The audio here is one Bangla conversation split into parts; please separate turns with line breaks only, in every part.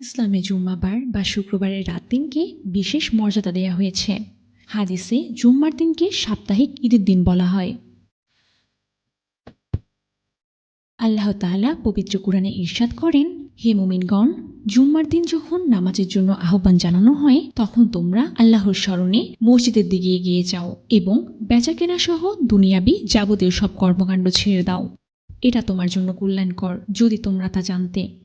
ইসলামে জুম্মাবার বা শুক্রবারের রাত দিনকে বিশেষ মর্যাদা দেওয়া হয়েছে। হাদিসে জুম্মার দিনকে সাপ্তাহিক ঈদের দিন বলা হয়। আল্লাহ তাআলা পবিত্র কোরআনে ইরশাদ করেন, হে মুমিনগণ, জুম্মার দিন যখন নামাজের জন্য আহ্বান জানানো হয়, তখন তোমরা আল্লাহর স্মরণে মসজিদের দিকে এগিয়ে যাও এবং বেচাকেনা সহ দুনিয়াবি যাবতীয় সব কর্মকাণ্ড ছেড়ে দাও। এটা তোমার জন্য কল্যাণকর, যদি তোমরা তা জানতে।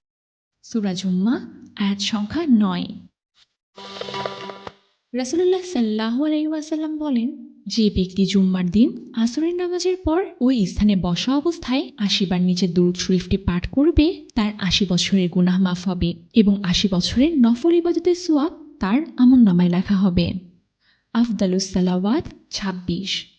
সুরা জুম্মা আয়াত সংখ্যা নয়। রাসুল্লাহ সাল্লাহ আলাইসাল্লাম বলেন, যে ব্যক্তি জুম্মার দিন আসরের নামাজের পর ওই স্থানে বসা অবস্থায় আশিবার নিচে দুরুদ শরীফটি পাঠ করবে, তার আশি বছরের গুনাহ মাফ হবে এবং আশি বছরের নফল ইবাদতের সোয়াব তার আমন নামায় লেখা হবে। আফদালুস সালাওয়াত ছাব্বিশ।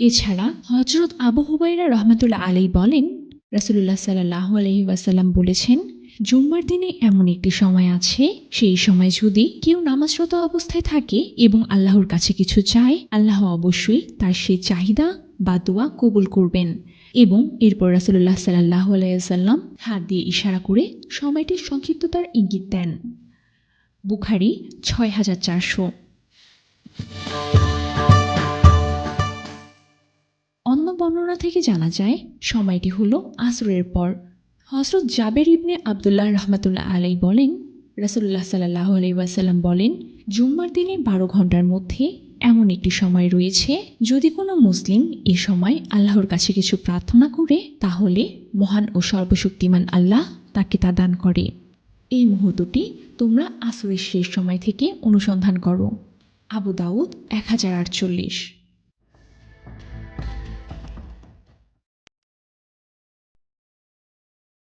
এছাড়া হজরত আবু হুবাইরা রহমতুল্লাহ আলী বলেন, রাসুলুল্লাহ সাল্লাহ আলহি ওয়াসাল্লাম বলেছেন, জুম্মার দিনে এমন একটি সময় আছে, সেই সময় যদি কেউ নামাজরত অবস্থায় থাকে এবং আল্লাহর কাছে কিছু চায়, আল্লাহ অবশ্যই তার সেই চাহিদা বা দোয়া কবুল করবেন এবং এরপর রাসুলুল্লাহ সাল্লাহ আলাইসাল্লাম হাত দিয়ে ইশারা করে সময়টির সংক্ষিপ্ততার ইঙ্গিত দেন। বুখারি ছয় হাজার চারশো। বর্ণনা থেকে জানা যায়, সময়টি হলো আসরের পর। হজরত জাবের ইবনে আবদুল্লাহ রহমতুল্লাহ আলাই বলেন রাসুল্লাহ সাল্লাহ আলাই ওয়াসাল্লাম বলেন, জুম্মার দিনে বারো ঘণ্টার মধ্যে এমন একটি সময় রয়েছে, যদি কোনো মুসলিম এ সময় আল্লাহর কাছে কিছু প্রার্থনা করে, তাহলে মহান ও সর্বশক্তিমান আল্লাহ তাকে তা দান করে। এই মুহূর্তটি তোমরা আসরের শেষ সময় থেকে অনুসন্ধান করো। আবু দাউদ, এক হাজার আটচল্লিশ।